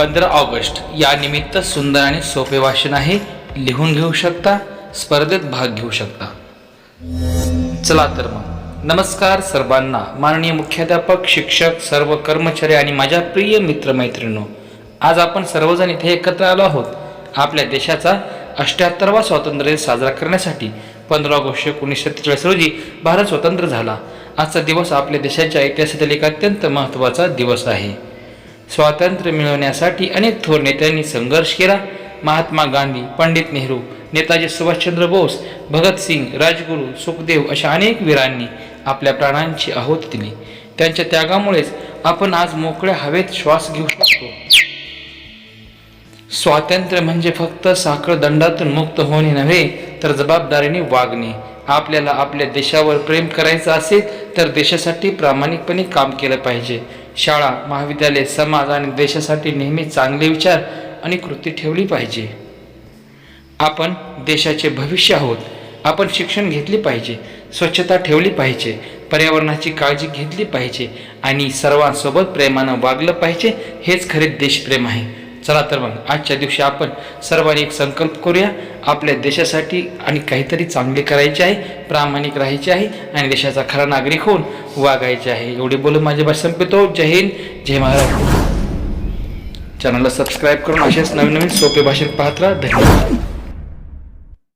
पंधरा ऑगस्ट या निमित्त सुंदर आणि सोपे वाचन आहे. लिहून घेऊ शकता स्पर्धेत भाग घेऊ शकता. चला तर मग. नमस्कार सर्वांना. माननीय मुख्याध्यापक शिक्षक सर्व कर्मचारी आणि माझ्या प्रिय मित्रमैत्रिणींनो आज आपण सर्वजण इथे एकत्र आलो आहोत. आपल्या देशाचा अष्ट्याहत्तरवा स्वातंत्र्य दिन साजरा करण्यासाठी पंधरा ऑगस्ट एकोणीसशे त्रेचाळीस रोजी भारत स्वतंत्र झाला. आजचा दिवस आपल्या देशाच्या इतिहासातील एक अत्यंत महत्त्वाचा दिवस आहे. स्वातंत्र्य मिळवण्यासाठी अनेक थोर नेत्यांनी संघर्ष केला. महात्मा गांधी पंडित नेहरू नेताजी सुभाषचंद्र बोस भगतसिंग राजगुरू सुखदेव अशा अनेक वीरांनी आपल्या प्राणांची आहुती दिली. त्यांच्या त्यागामुळेच आपण आज मोकळ्या हवेत श्वास घेऊ शकतो. स्वातंत्र्य म्हणजे फक्त साखळ दंडातून मुक्त होणे नव्हे तर जबाबदारीने वागणे. आपल्याला आपल्या देशावर प्रेम करायचं असेल तर देशासाठी प्रामाणिकपणे काम केलं पाहिजे. शाळा महाविद्यालय समाज आणि देशासाठी नेहमी चांगले विचार आणि कृती ठेवली पाहिजे. आपण देशाचे भविष्य आहोत. आपण शिक्षण घेतले पाहिजे. स्वच्छता ठेवली पाहिजे. पर्यावरणाची काळजी घेतली पाहिजे. आणि सर्वांसोबत प्रेमानं वागलं पाहिजे. हेच खरे देशप्रेम आहे. चला तर मग आजच्या दिवशी आपण सर्वांनी एक संकल्प करूया. आपल्या देशासाठी आणि काहीतरी चांगले करायचे आहे प्रामाणिक राहायचे आहे आणि देशाचा खरा नागरिक होऊन वागायचे आहे. एवढे बोलून माझी भाषा संपतो जय हिंद जय महाराज चॅनलला सबस्क्राईब करून असेच नवीन नवीन सोपे भाषेत पाहत राहा. धन्यवाद.